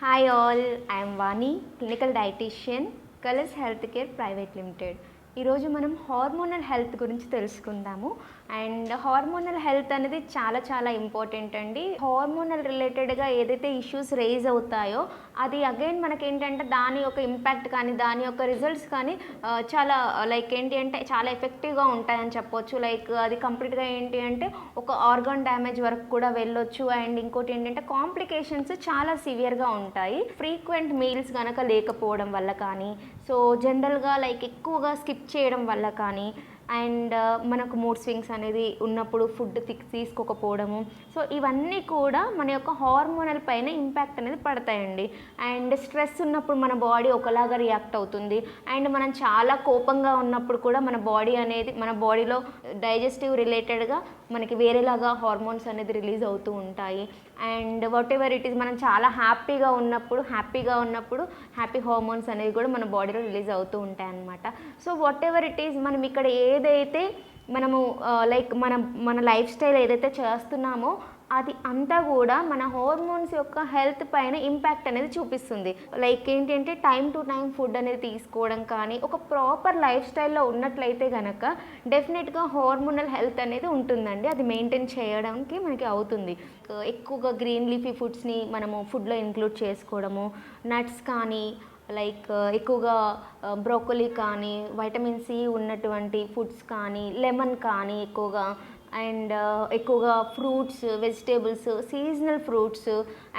Hi all, I am Vani, clinical dietitian, Colors Healthcare Private Limited. ఈరోజు మనం hormonal health గురించి తెలుసుకుందాము. And hormonal health అనేది చాలా చాలా ఇంపార్టెంట్ అండి. హార్మోనల్ రిలేటెడ్గా ఏదైతే ఇష్యూస్ రేజ్ అవుతాయో అది అగైన్ మనకి ఏంటంటే దాని యొక్క ఇంపాక్ట్ కానీ దాని యొక్క రిజల్ట్స్ కానీ చాలా లైక్ ఏంటి అంటే చాలా ఎఫెక్టివ్గా ఉంటాయని చెప్పొచ్చు. లైక్ అది కంప్లీట్గా ఏంటి అంటే ఒక ఆర్గాన్ డ్యామేజ్ వరకు కూడా వెళ్ళొచ్చు. అండ్ ఇంకోటి ఏంటంటే కాంప్లికేషన్స్ చాలా సివియర్గా ఉంటాయి. ఫ్రీక్వెంట్ మీల్స్ కనుక లేకపోవడం వల్ల కానీ సో జనరల్గా లైక్ ఎక్కువగా స్కిప్ చేయడం వల్ల కానీ అండ్ uh, మనకు మూడ్ స్వింగ్స్ అనేది ఉన్నప్పుడు ఫుడ్ తీసుకోకపోవడము. సో ఇవన్నీ కూడా మన యొక్క హార్మోనల్ పైన ఇంపాక్ట్ అనేది పడతాయండి. అండ్ స్ట్రెస్ ఉన్నప్పుడు మన బాడీ ఒకలాగా రియాక్ట్ అవుతుంది. అండ్ మనం చాలా కోపంగా ఉన్నప్పుడు కూడా మన బాడీ అనేది మన బాడీలో డైజెస్టివ్ రిలేటెడ్గా మనకి వేరేలాగా హార్మోన్స్ అనేది రిలీజ్ అవుతూ ఉంటాయి. And whatever it is మనం చాలా హ్యాపీగా ఉన్నప్పుడు హ్యాపీగా ఉన్నప్పుడు హ్యాపీ హార్మోన్స్ అనేవి కూడా మన బాడీలో రిలీజ్ అవుతూ ఉంటాయి అన్నమాట so whatever it is మనం ఇక్కడ ఏ ఏదైతే మనము లైక్ మన మన లైఫ్ స్టైల్ ఏదైతే చేస్తున్నామో అది అంతా కూడా మన హార్మోన్స్ యొక్క హెల్త్ పైన ఇంపాక్ట్ అనేది చూపిస్తుంది. లైక్ ఏంటంటే టైం టు టైం ఫుడ్ అనేది తీసుకోవడం కానీ ఒక ప్రాపర్ లైఫ్ స్టైల్లో ఉన్నట్లయితే కనుక డెఫినెట్గా హార్మోనల్ హెల్త్ అనేది ఉంటుందండి. అది మెయింటైన్ చేయడానికి మనకి అవుతుంది. ఎక్కువగా గ్రీన్ లీఫీ ఫుడ్స్ని మనము ఫుడ్లో ఇంక్లూడ్ చేసుకోవడము నట్స్ కానీ లైక్ ఎక్కువగా బ్రోకలీ కానీ వైటమిన్ సి ఉన్నటువంటి ఫుడ్స్ కానీ లెమన్ కానీ ఎక్కువగా అండ్ uh, ఎక్కువగా fruits vegetables seasonal fruits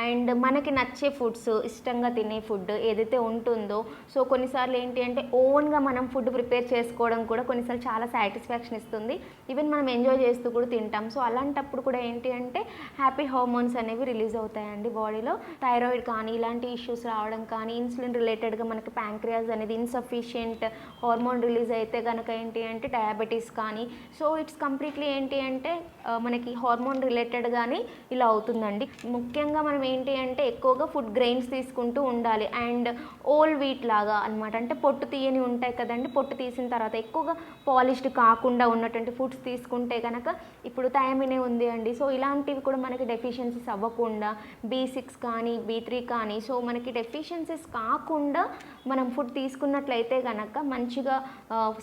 and మనకి నచ్చే ఫుడ్స్ ఇష్టంగా తినే ఫుడ్ ఏదైతే ఉంటుందో. సో కొన్నిసార్లు ఏంటి అంటే ఓన్గా మనం ఫుడ్ ప్రిపేర్ చేసుకోవడం కూడా కొన్నిసార్లు చాలా సాటిస్ఫాక్షన్ ఇస్తుంది. ఈవెన్ మనం ఎంజాయ్ చేస్తూ కూడా తింటాం. సో అలాంటప్పుడు కూడా ఏంటి అంటే హ్యాపీ హార్మోన్స్ అనేవి రిలీజ్ అవుతాయండి బాడీలో. థైరాయిడ్ కానీ ఇలాంటి ఇష్యూస్ రావడం కానీ ఇన్సులిన్ రిలేటెడ్గా మనకి ప్యాంక్రియాస్ అనేది ఇన్సఫిషియంట్ హార్మోన్ రిలీజ్ అయితే కనుక ఏంటి అంటే డయాబెటీస్ కానీ. సో ఇట్స్ కంప్లీట్లీ ఏంటి అంటే మనకి హార్మోన్ రిలేటెడ్ కానీ ఇలా అవుతుందండి. ముఖ్యంగా మనం ఏంటి అంటే ఎక్కువగా ఫుడ్ గ్రెయిన్స్ తీసుకుంటూ ఉండాలి. అండ్ ఓల్ వీట్ లాగా అనమాట అంటే పొట్టు తీయని ఉంటాయి కదండి. పొట్టు తీసిన తర్వాత ఎక్కువగా పాలిష్డ్ కాకుండా ఉన్నటువంటి ఫుడ్స్ తీసుకుంటే కనుక ఇప్పుడు థయామినే ఉంది అండి. సో ఇలాంటివి కూడా మనకి డెఫిషియన్సీస్ అవ్వకుండా బీ సిక్స్ కానీ బీ త్రీ కానీ సో మనకి డెఫిషియన్సీస్ కాకుండా మనం ఫుడ్ తీసుకున్నట్లయితే కనుక మంచిగా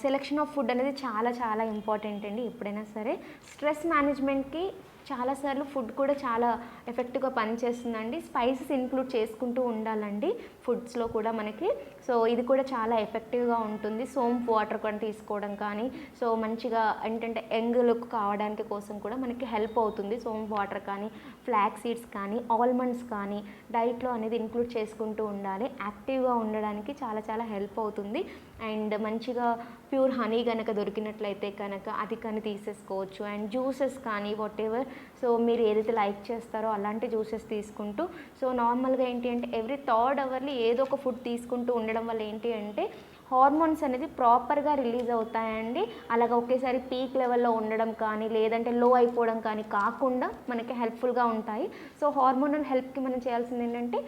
సెలెక్షన్ ఆఫ్ ఫుడ్ అనేది చాలా చాలా ఇంపార్టెంట్ అండి. ఎప్పుడైనా సరే. స్ట్రెస్ మేనేజ్మెంట్కి చాలాసార్లు ఫుడ్ కూడా చాలా ఎఫెక్ట్గా పనిచేస్తుందండి. స్పైసెస్ ఇంక్లూడ్ చేసుకుంటూ ఉండాలండి ఫుడ్స్లో కూడా మనకి. సో ఇది కూడా చాలా ఎఫెక్టివ్గా ఉంటుంది. సోంపు వాటర్ కూడా తీసుకోవడం కానీ సో మంచిగా ఏంటంటే యంగ్ లుక్ కావడానికి కోసం కూడా మనకి హెల్ప్ అవుతుంది. సోంపు వాటర్ కానీ ఫ్లాక్ సీడ్స్ కానీ ఆల్మండ్స్ కానీ డైట్లో అనేది ఇంక్లూడ్ చేసుకుంటూ ఉండాలి. యాక్టివ్గా ఉండడానికి చాలా చాలా హెల్ప్ అవుతుంది. అండ్ మంచిగా ప్యూర్ హనీ కనుక దొరికినట్లయితే కనుక అది కానీ తీసేసుకోవచ్చు. అండ్ జ్యూసెస్ కానీ వాట్ ఎవర్ సో మీరు ఏదైతే లైక్ చేస్తారో అలాంటి జ్యూసెస్ తీసుకుంటూ సో నార్మల్గా ఏంటి అంటే ఎవ్రీ థర్డ్ అవర్లీ ఏదో ఒక ఫుడ్ తీసుకుంటూ ఉండడం వల్ల ఏంటి అంటే హార్మోన్స్ అనేది ప్రాపర్గా రిలీజ్ అవుతాయండి. అలాగ ఒకేసారి పీక్ లెవెల్లో ఉండడం కానీ లేదంటే లో అయిపోవడం కానీ కాకుండా మనకి హెల్ప్ఫుల్గా ఉంటాయి. సో హార్మోనల్ హెల్ప్కి మనం చేయాల్సింది ఏంటంటే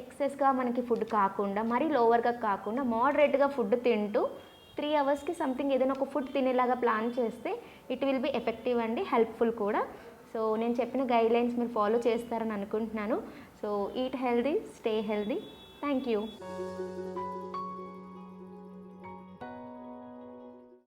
ఎక్సెస్గా మనకి ఫుడ్ కాకుండా మరీ లోవర్గా కాకుండా మోడరేట్గా ఫుడ్ తింటూ త్రీ అవర్స్కి సంథింగ్ ఏదైనా ఒక ఫుడ్ తినేలాగా ప్లాన్ చేస్తే ఇట్ విల్ బి ఎఫెక్టివ్ అండి హెల్ప్ఫుల్ కూడా. సో నేను చెప్పిన గైడ్లైన్స్ మీరు ఫాలో చేస్తారని అనుకుంటున్నాను. So eat healthy stay healthy thank you